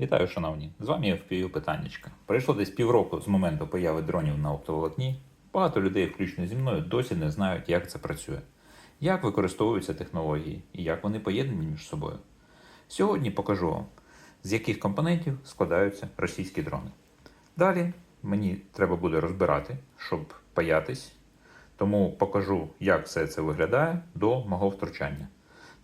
Вітаю, шановні! З вами я впію питаннячка. Пройшло десь півроку з моменту появи дронів на оптоволокні. Багато людей, включно зі мною, досі не знають, як це працює, як використовуються технології і як вони поєднані між собою. Сьогодні покажу вам, з яких компонентів складаються російські дрони. Далі мені треба буде розбирати, щоб паятись, тому покажу, як все це виглядає до мого втручання.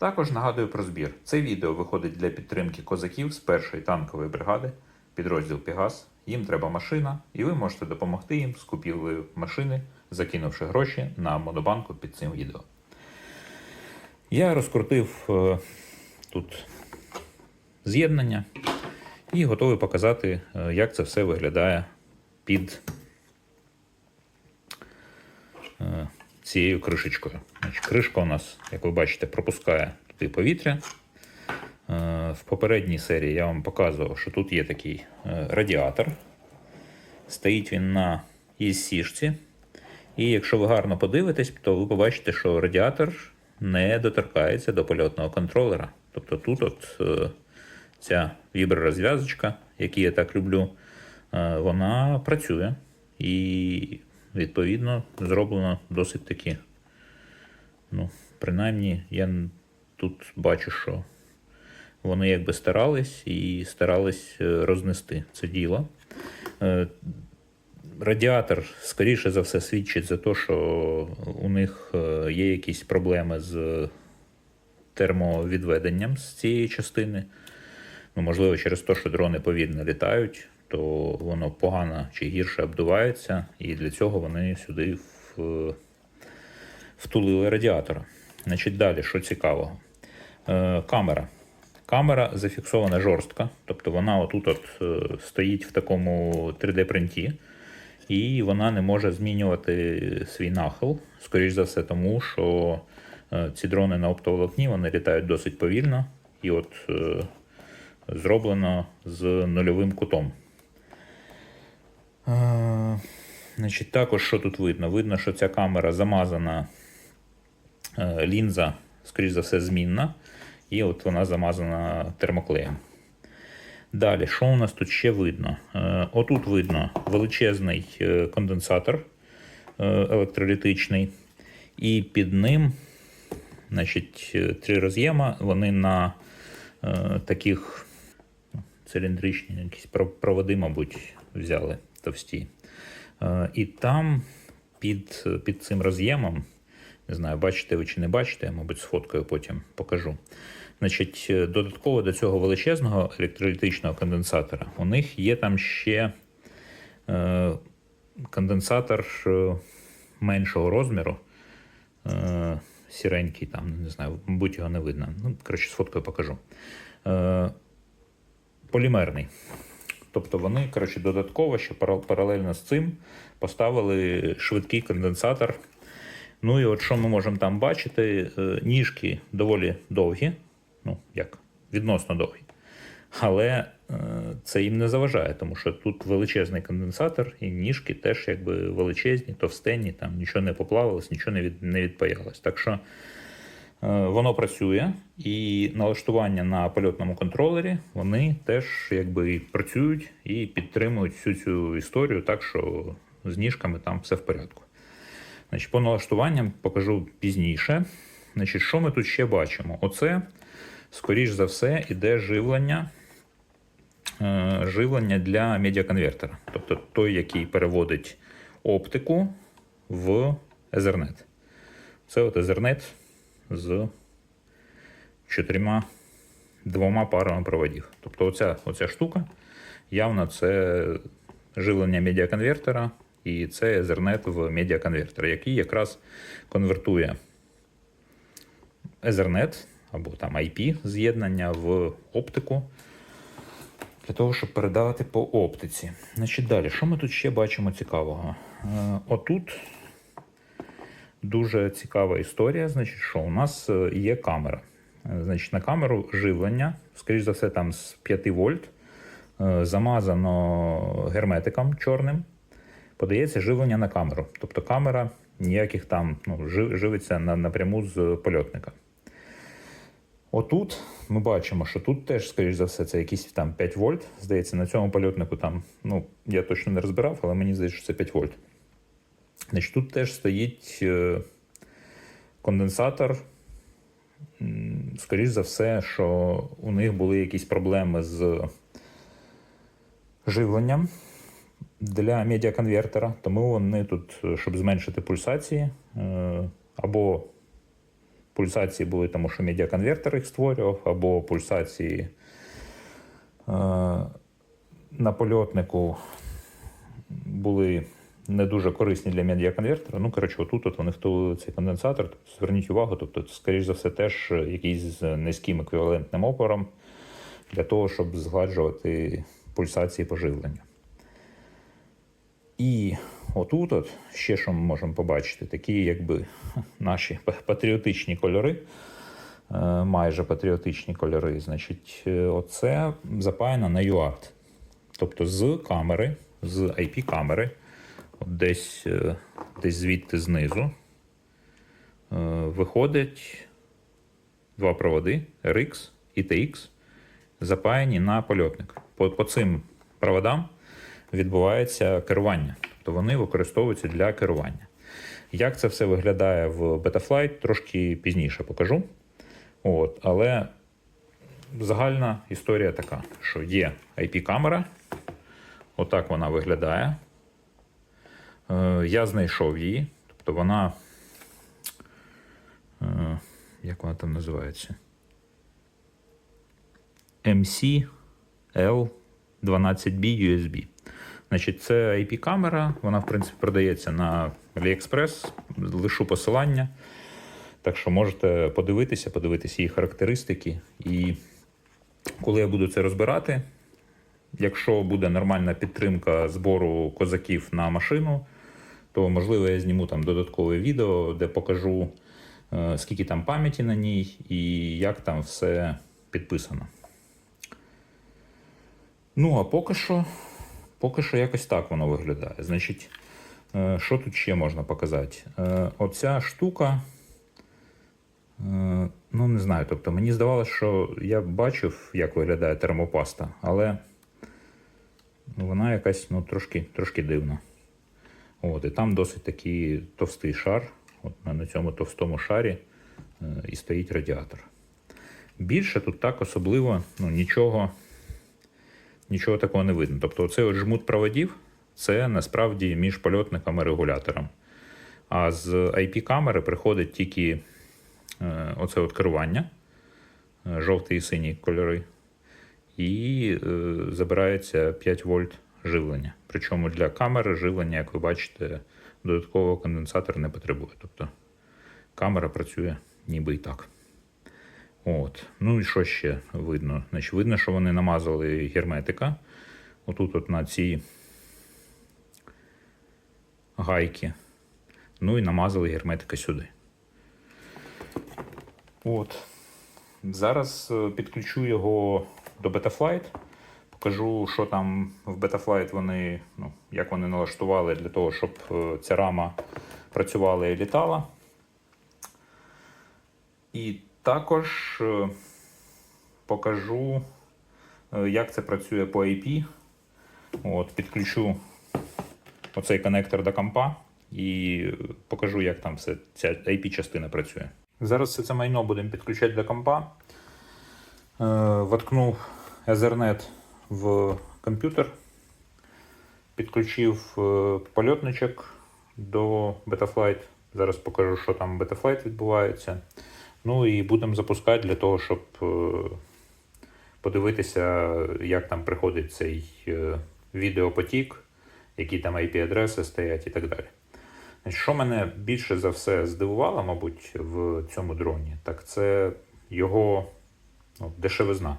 Також нагадую про збір. Це відео виходить для підтримки козаків з першої танкової бригади, підрозділ Пігас. Їм треба машина, і ви можете допомогти їм з купівлею машини, закинувши гроші на монобанку під цим відео. Я розкрутив е, тут з'єднання і готовий показати, е, як це все виглядає під е, цією кришечкою. Значить, кришка у нас, як ви бачите, пропускає туди повітря. Е, В попередній серії я вам показував, що тут є такий е, радіатор. Стоїть він на ІС-сішці. І якщо ви гарно подивитесь, то ви побачите, що радіатор не доторкається до польотного контролера. Тобто тут от е, ця вібророзв'язочка, яку я так люблю, вона працює. І відповідно зроблено досить таки. Ну, принаймні, я тут бачу, що вони якби старались і старались е, рознести це діло. Е, Радіатор, скоріше за все, свідчить за те, що у них е, є якісь проблеми з термовідведенням з цієї частини. Ну, можливо, через те, що дрони повільно літають, то воно погано чи гірше обдувається, і для цього вони сюди втулили радіатор. Значить, далі, що цікавого. Е, камера. Камера зафіксована жорстко, тобто вона отут от е, стоїть в такому 3D-принті, і вона не може змінювати свій нахил. Скоріш за все, тому що е, ці дрони на оптоволокні вони літають досить повільно, і от зроблено з нульовим кутом. Значить, також що тут видно? Видно, що ця камера замазана е, лінза, скоріш за все, змінна, і от вона замазана термоклеєм. Далі, що у нас тут ще видно? Е, Отут видно величезний е, конденсатор електролітичний, і під ним значить, три роз'єма, вони на таких ну, циліндричні якісь проводи, мабуть, взяли товсті. Е, І там під, під цим роз'ємом, не знаю, бачите ви чи не бачите, я, мабуть, сфоткаю потім покажу. Значить, е, додатково до цього величезного електролітичного конденсатора у них є там ще е, конденсатор меншого розміру. Сіренький, там, не знаю, мабуть, його не видно. Ну, коротше, сфоткаю покажу. Полімерний. Тобто вони, коротше, додатково, ще паралельно з цим поставили швидкий конденсатор. Ну і от що ми можемо там бачити, Е, ніжки доволі довгі, ну як, відносно довгі. Але е, це їм не заважає, тому що тут величезний конденсатор, і ніжки теж якби величезні, товстенні, там нічого не поплавилось, нічого не, від, не відпаялось. Так що воно працює, і налаштування на польотному контролері вони теж якби працюють і підтримують всю цю історію, так що з ніжками там все в порядку. Значить, по налаштуванням покажу пізніше. Значить, що ми тут ще бачимо? Оце, скоріш за все, іде живлення, е, живлення для медіаконвертера. Тобто той, який переводить оптику в Ethernet. Це от Ethernet з чотирма двома парами проводів. Тобто оця, оця штука явно це живлення медіаконвертера, і це Ethernet в медіаконвертер, який якраз конвертує Ethernet або там IP з'єднання в оптику для того, щоб передавати по оптиці. Значить, далі, що ми тут ще бачимо цікавого? Е, Отут дуже цікава історія. Значить, що у нас е, є камера. Е, Значить, на камеру живлення, скоріш за все, там з 5 вольт, е, замазано герметиком чорним. Подається живлення на камеру. Тобто камера ніяких там ну, живиться на, напряму з польотника. Отут ми бачимо, що тут теж, скоріш за все, це якісь там 5 вольт. Здається, на цьому польотнику там, ну, я точно не розбирав, але мені здається, що це 5 вольт. Значить, тут теж стоїть е, конденсатор. М, Скоріш за все, що у них були якісь проблеми з живленням для медіаконвертера, тому вони тут, е, щоб зменшити пульсації, е, або пульсації були тому, що медіаконвертер їх створював, або пульсації на польотнику були не дуже корисні для медіаконвертера. Ну, коротше, отут от вони втулили цей конденсатор. Тобто, зверніть увагу, тобто, скоріш за все, теж якийсь з низьким еквівалентним опором для того, щоб згладжувати пульсації поживлення. І отут от ще що ми можемо побачити, такі якби наші патріотичні кольори, е, майже патріотичні кольори. Значить, е, оце запаяно на UART. Тобто з камери, з IP-камери, десь, е, десь звідти знизу, е, виходять два проводи RX і TX, запаяні на польотник. По, по цим проводам відбувається керування. Тобто вони використовуються для керування. Як це все виглядає в Betaflight, трошки пізніше покажу. От, але загальна історія така, що є IP-камера, отак вона виглядає. Е, я знайшов її, тобто вона. Е, як вона там називається? MCL12B USB. Значить, це IP-камера, вона, в принципі, продається на AliExpress, лишу посилання. Так що можете подивитися, подивитися її характеристики. І коли я буду це розбирати, якщо буде нормальна підтримка збору козаків на машину, то можливо я зніму там додаткове відео, де покажу, е, скільки там пам'яті на ній і як там все підписано. Ну, а поки що, поки що якось так воно виглядає. Значить, е, що тут ще можна показати? Е, Оця штука. Ну, не знаю. Тобто, мені здавалося, що я бачив, як виглядає термопаста, але вона якась ну, трошки, трошки дивна. От, і там досить такий товстий шар. От на цьому товстому шарі е, і стоїть радіатор. Більше тут так особливо ну, нічого, нічого такого не видно. Тобто, оцей от жмут проводів це насправді між польотником і регулятором. А з IP-камери приходить тільки е, оце от керування, е, жовтий і синій кольори, і забирається 5 вольт живлення. Причому для камери живлення, як ви бачите, додаткового конденсатор не потребує. Тобто камера працює ніби і так. От. Ну і що ще видно? Значить, видно, що вони намазали герметика. Отут от на ці гайки. Ну і намазали герметика сюди. От. Зараз е, підключу його до Betaflight. Покажу, що там в Betaflight вони, ну, як вони налаштували для того, щоб е, ця рама працювала і літала. І також е, покажу, е, як це працює по IP. От, підключу оцей коннектор до компа і покажу, як там все ця IP-частина працює. Зараз все це майно будемо підключати до компа. Воткнув Ethernet в комп'ютер, підключив е, польотничок до Betaflight. Зараз покажу, що там в Betaflight відбувається. Ну і будемо запускати для того, щоб е, подивитися, як там приходить цей е, відеопотік, які там IP-адреси стоять і так далі. Що мене більше за все здивувало, мабуть, в цьому дроні, так це його ну, дешевизна.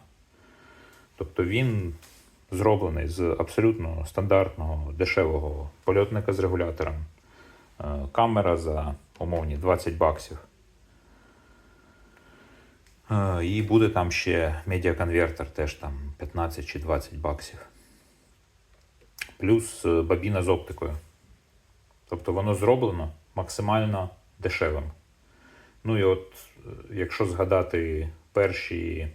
Тобто він зроблений з абсолютно стандартного дешевого польотника з регулятором. Е, Камера за умовні 20 баксів. Е, І буде там ще медіаконвертер, теж там 15 чи 20 баксів. Плюс е, бабіна з оптикою. Тобто воно зроблено максимально дешевим. Ну і от, якщо згадати перші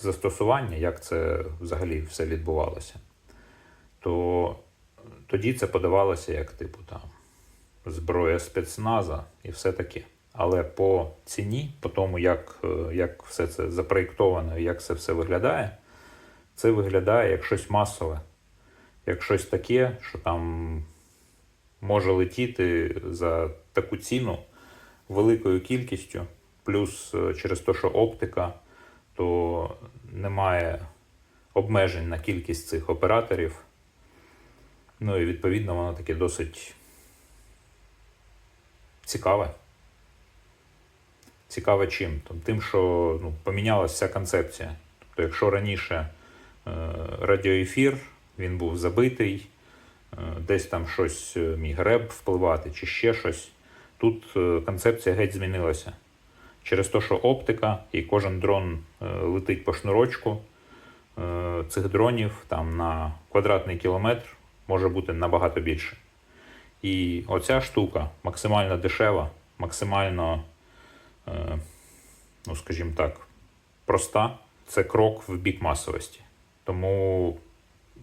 застосування, як це взагалі все відбувалося, то тоді це подавалося як типу там зброя спецназа і все таке. Але по ціні, по тому, як, е, як все це запроєктовано як це все виглядає, це виглядає як щось масове, як щось таке, що там може летіти за таку ціну великою кількістю, плюс е, через те, що оптика, то немає обмежень на кількість цих операторів. Ну і відповідно воно таке досить цікаве. Цікаве чим? Тим, що ну, помінялася вся концепція. Тобто, якщо раніше е, радіоефір він був забитий, е, десь там щось е, міг реб впливати чи ще щось, тут е, концепція геть змінилася. Через те, що оптика і кожен дрон е, летить по шнурочку, е, цих дронів там на квадратний кілометр може бути набагато більше. І оця штука максимально дешева, максимально, е, ну скажімо так, проста. Це крок в бік масовості. Тому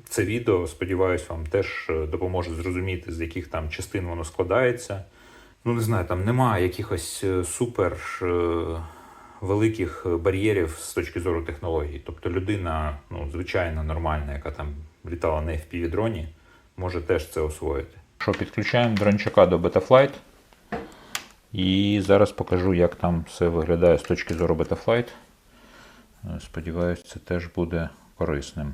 це відео, сподіваюся, вам теж допоможе зрозуміти, з яких там частин воно складається. Ну, не знаю, там немає якихось е, супер е, великих бар'єрів з точки зору технологій. Тобто людина, ну, звичайно, нормальна, яка там літала на FPV дроні, може теж це освоїти. Що, підключаємо дрончака до Betaflight. І зараз покажу, як там все виглядає з точки зору Betaflight. Е, Сподіваюсь, це теж буде корисним.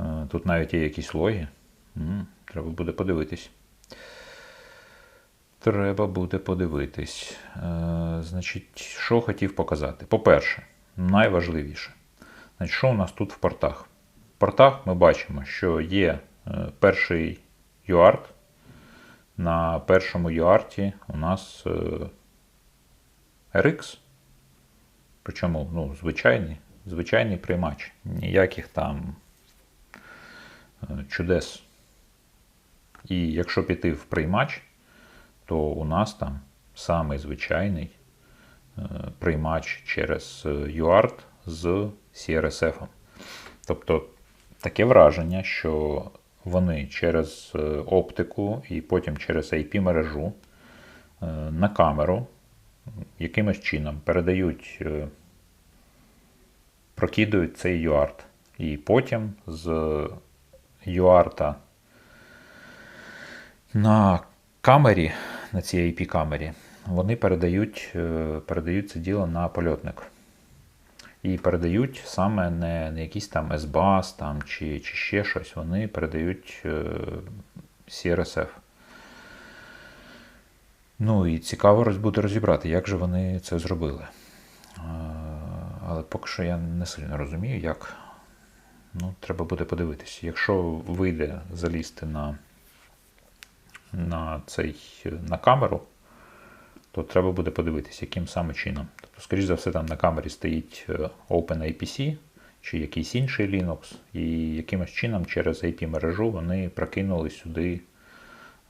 Е, Тут навіть є якісь логи. Треба буде подивитись. Треба буде подивитись. Е, значить, що хотів показати? По-перше, найважливіше. Значить, що у нас тут в портах? В портах ми бачимо, що є е, перший UART. На першому UART у нас е, RX. Причому ну, звичайний, звичайний приймач. Ніяких там е, чудес. І якщо піти в приймач, то у нас там самий звичайний е, приймач через е, UART з CRSF. Тобто таке враження, що вони через е, оптику і потім через IP-мережу е, на камеру якимось чином передають, е, прокидують цей UART. І потім з UART на камері, на цій IP-камері, вони передають, е, передають це діло на польотник. І передають саме не, не якийсь там SBAS там, чи, чи ще щось, вони передають е, CRSF. Ну і цікаво буде розібрати, як же вони це зробили. Е, Але поки що я не сильно розумію, як. Ну, треба буде подивитися. Якщо вийде залізти на, на, цей, на камеру, то треба буде подивитися, яким саме чином. Тобто, скоріш за все, там на камері стоїть е, OpenAPC чи якийсь інший Linux, і якимось чином через IP-мережу вони прокинули сюди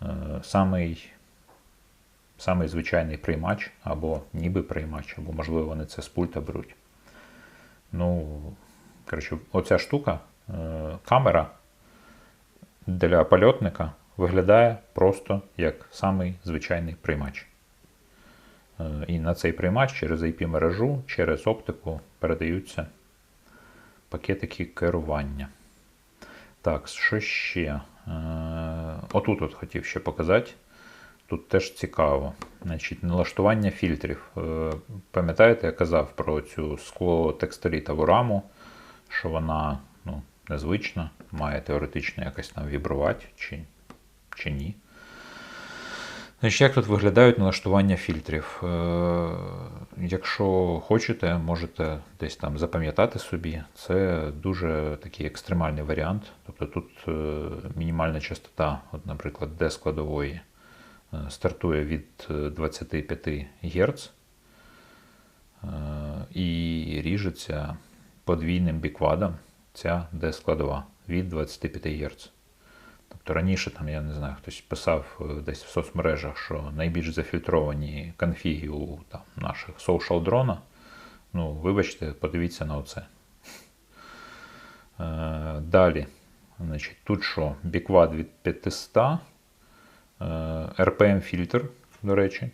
е, самий, самий звичайний приймач, або ніби приймач, або, можливо, вони це з пульта беруть. Ну, коротше, оця штука, е, камера для польотника виглядає просто як самий звичайний приймач. Е, І на цей приймач через IP-мережу, через оптику передаються пакетики керування. Так, що ще? Е, Отут от хотів ще показати. Тут теж цікаво. Значить, налаштування фільтрів. Е, Пам'ятаєте, я казав про цю склотекстолітову раму, що вона ну, незвична, має теоретично якось там вібрувати чи, чи ні. Значить, як тут виглядають налаштування фільтрів? Е, Якщо хочете, можете десь там запам'ятати собі. Це дуже такий екстремальний варіант. Тобто тут е, мінімальна частота, от, наприклад, D складової е, стартує від е, 25 Гц і ріжеться подвійним біквадом ця D складова від 25 Гц. Тобто раніше там, я не знаю, хтось писав е, десь в соцмережах, що найбільш зафільтровані конфіги у там, наших social дрона. Ну, вибачте, подивіться на оце. Е, далі, значить, тут що? Біквад від 500, е, RPM фільтр, до речі,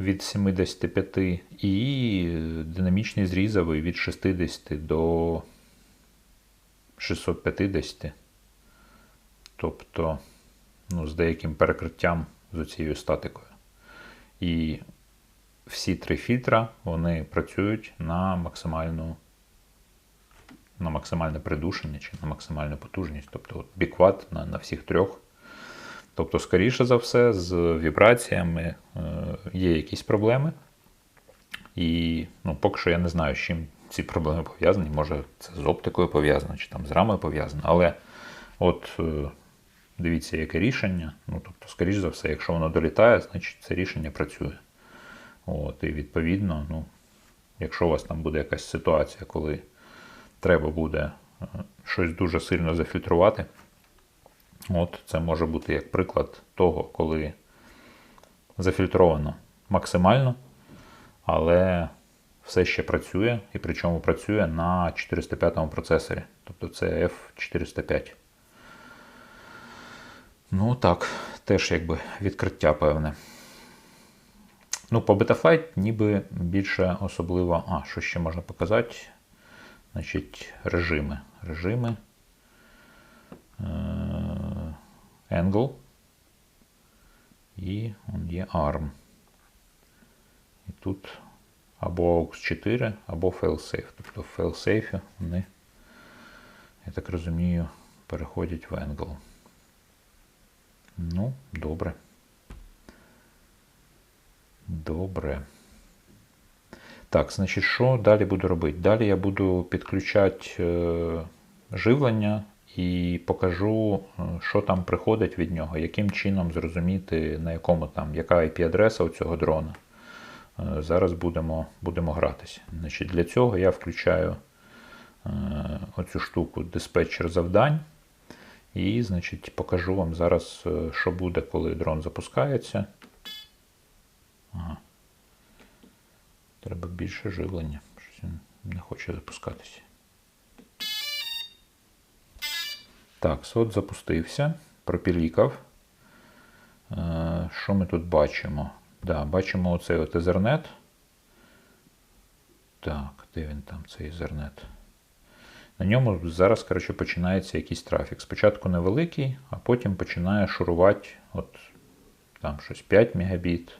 від 75 і динамічний зрізовий від 60 до 650. Тобто, ну, з деяким перекриттям з цією статикою. І всі три фільтра вони працюють на максимальну на максимальне придушення чи на максимальну потужність. Тобто от біквад на, на всіх трьох. Тобто, скоріше за все, з вібраціями е, є якісь проблеми. І ну, поки що я не знаю, з чим ці проблеми пов'язані. Може, це з оптикою пов'язано, чи там з рамою пов'язано. Але от е, дивіться, яке рішення. Ну, тобто, скоріш за все, якщо воно долітає, значить це рішення працює. От, і відповідно, ну, якщо у вас там буде якась ситуація, коли треба буде е, щось дуже сильно зафільтрувати, от це може бути як приклад того, коли зафільтровано максимально, але все ще працює, і причому працює на 405 процесорі. Тобто це F405. Ну так, теж якби відкриття певне. Ну, по Betaflight ніби більше особливо. А, що ще можна показати? Значить, режими. Режими. Е, Angle. І он є ARM. І тут або AUX 4, або failsafe. Тобто в failsafe вони, я так розумію, переходять в Angle. Ну, добре. Добре. Так, значить, що далі буду робити? Далі я буду підключати е, живлення і покажу, е, що там приходить від нього, яким чином зрозуміти, на якому там, яка IP-адреса у цього дрона. Е, зараз будемо будемо гратися. Значить, Для цього я включаю е, оцю штуку диспетчер завдань. І, значить, покажу вам зараз, е, що буде, коли дрон запускається. Ага. Треба більше живлення. Щось він не хоче запускатися. Так, сот запустився, пропілікав. Е, Що ми тут бачимо? Да, Бачимо оцей от Ethernet. Так, де він там, цей Ethernet? На ньому зараз коротше, починається якийсь трафік. Спочатку невеликий, а потім починає шурувати от там щось 5 Мбіт.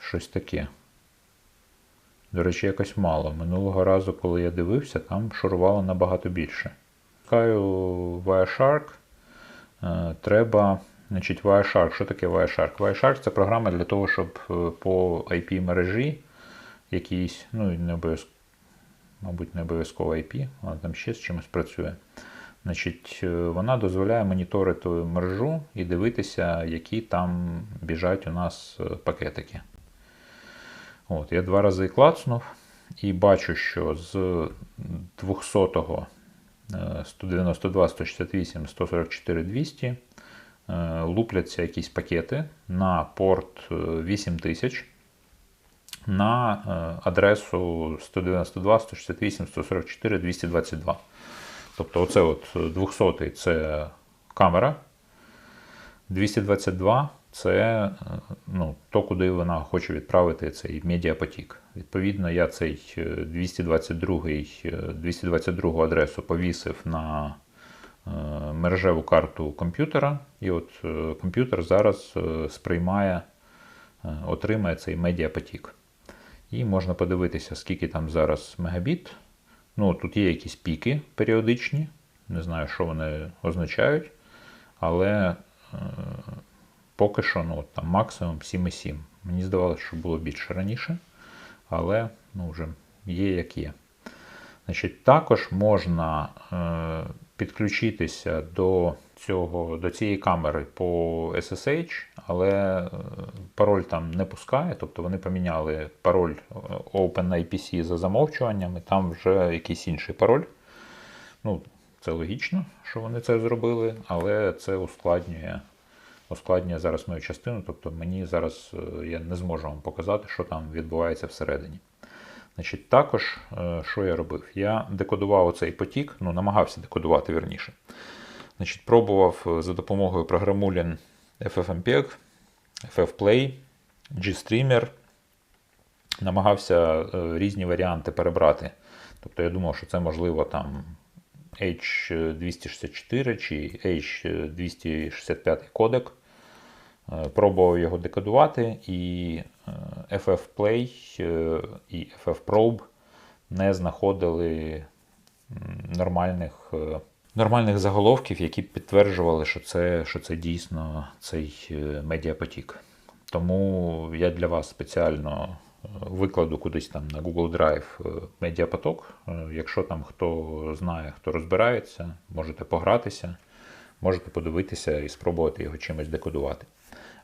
Щось таке. До речі, якось мало. Минулого разу, коли я дивився, там шурувало набагато більше. Шукаю Wireshark. Е, Треба. Значить, Wireshark. Що таке Wireshark? Wireshark це програма для того, щоб е, по IP-мережі якісь, ну не обов'язково, мабуть, не обов'язково IP, вона там ще з чимось працює. Значить, е, Вона дозволяє моніторити мережу і дивитися, які там біжать у нас е, пакетики. От, Я два рази клацнув і бачу, що з 200 192, 168, 144, 200 е, лупляться якісь пакети на порт е, 8000 на е, адресу 192, 168, 144, 222. Тобто, оце от 200 це камера, 222 це е, ну, то, куди вона хоче відправити цей медіапотік. Відповідно, я цей е, 222, е, 222 адресу повісив на е, мережеву карту комп'ютера, і от е, комп'ютер зараз е, сприймає, е, отримає цей медіапотік. І можна подивитися, скільки там зараз мегабіт. Ну, тут є якісь піки періодичні, не знаю, що вони означають, але е, поки що ну, там максимум 7,7. Мені здавалося, що було більше раніше, але ну, вже є як є. Значить, Також можна е, підключитися до, цього, до цієї камери по SSH, але е, пароль там не пускає, тобто вони поміняли пароль е, OpenIPC за замовчуванням, і там вже якийсь інший пароль. Ну, це логічно, що вони це зробили, але це ускладнює, ускладнює зараз мою частину. Тобто мені зараз е, я не зможу вам показати, що там відбувається всередині. Значить, також, що я робив? Я декодував оцей потік, ну, намагався декодувати вірніше. Значить, пробував е, за допомогою програмулін FFmpeg, FFplay, GStreamer. Намагався е, різні варіанти перебрати. Тобто я думав, що це можливо там H264 чи H265 кодек. Е, Пробував його декодувати, і FFplay і FFprobe не знаходили нормальних, нормальних заголовків, які б підтверджували, що це, що це дійсно цей е, медіапотік. Тому я для вас спеціально е, викладу кудись там на Google Drive е, медіапоток. Якщо там хто знає, хто розбирається, можете погратися, можете подивитися і спробувати його чимось декодувати.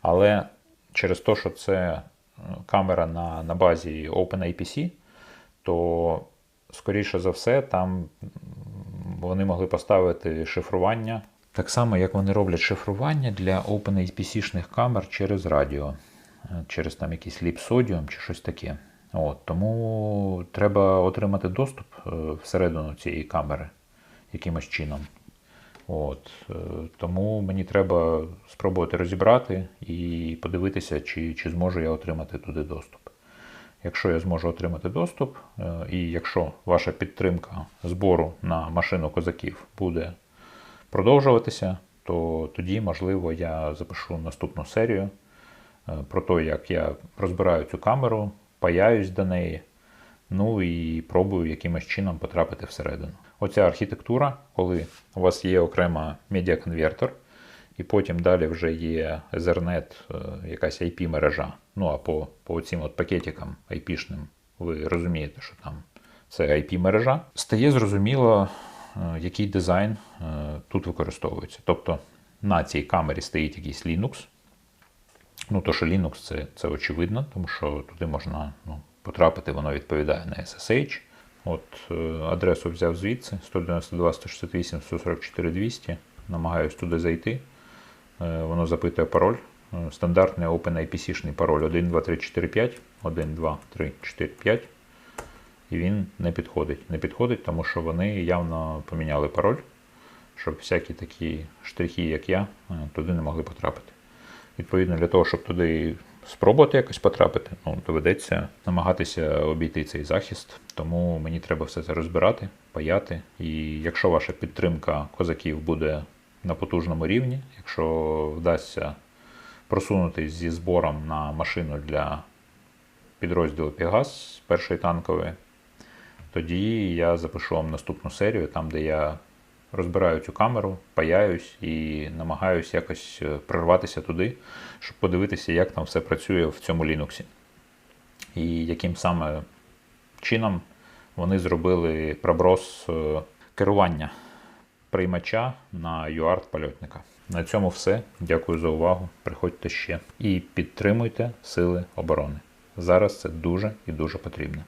Але через те, що це камера на, на базі OpenAPC, то скоріше за все там м, вони могли поставити шифрування. Так само, як вони роблять шифрування для OpenAPC-шних камер через радіо, е, через там якийсь ліпсодіум чи щось таке. От, тому треба отримати доступ е, всередину цієї камери якимось чином. От, е, тому мені треба спробувати розібрати і подивитися, чи, чи зможу я отримати туди доступ. Якщо я зможу отримати доступ, е, і якщо ваша підтримка збору на машину козаків буде продовжуватися, то тоді, можливо, я запишу наступну серію е, про те, як я розбираю цю камеру, паяюсь до неї, ну і пробую якимось чином потрапити всередину. Оця архітектура, коли у вас є окрема медіаконвертер, і потім далі вже є Ethernet, е, якась IP-мережа. Ну а по, по цим пакетикам IP-шним ви розумієте, що там це IP-мережа. Стає зрозуміло, е, який дизайн е, тут використовується. Тобто на цій камері стоїть якийсь Linux. Ну, то, що Linux це, це очевидно, тому що туди можна ну, потрапити, воно відповідає на SSH. От е, адресу взяв звідси 192 168 144 200. Намагаюсь туди зайти. Воно запитує пароль. Е, Стандартний OpenIPC-шний пароль 1, 2, 3, 4, 5. 1, 2, 3, 4, 5. І він не підходить. Не підходить, тому що вони явно поміняли пароль, щоб всякі такі штрихи, як я, е, туди не могли потрапити. Відповідно, для того, щоб туди спробувати якось потрапити, ну, доведеться намагатися обійти цей захист. Тому мені треба все це розбирати, паяти. І якщо ваша підтримка козаків буде на потужному рівні, якщо вдасться просунутися зі збором на машину для підрозділу Пегас першої танкової, тоді я запишу вам наступну серію, там, де я розбираю цю камеру, паяюсь і намагаюсь якось е, прорватися туди, щоб подивитися, як там все працює в цьому Linux. І яким саме чином вони зробили проброс е, керування приймача на UART польотника. На цьому все. Дякую за увагу. Приходьте ще і підтримуйте Сили оборони. Зараз це дуже і дуже потрібно.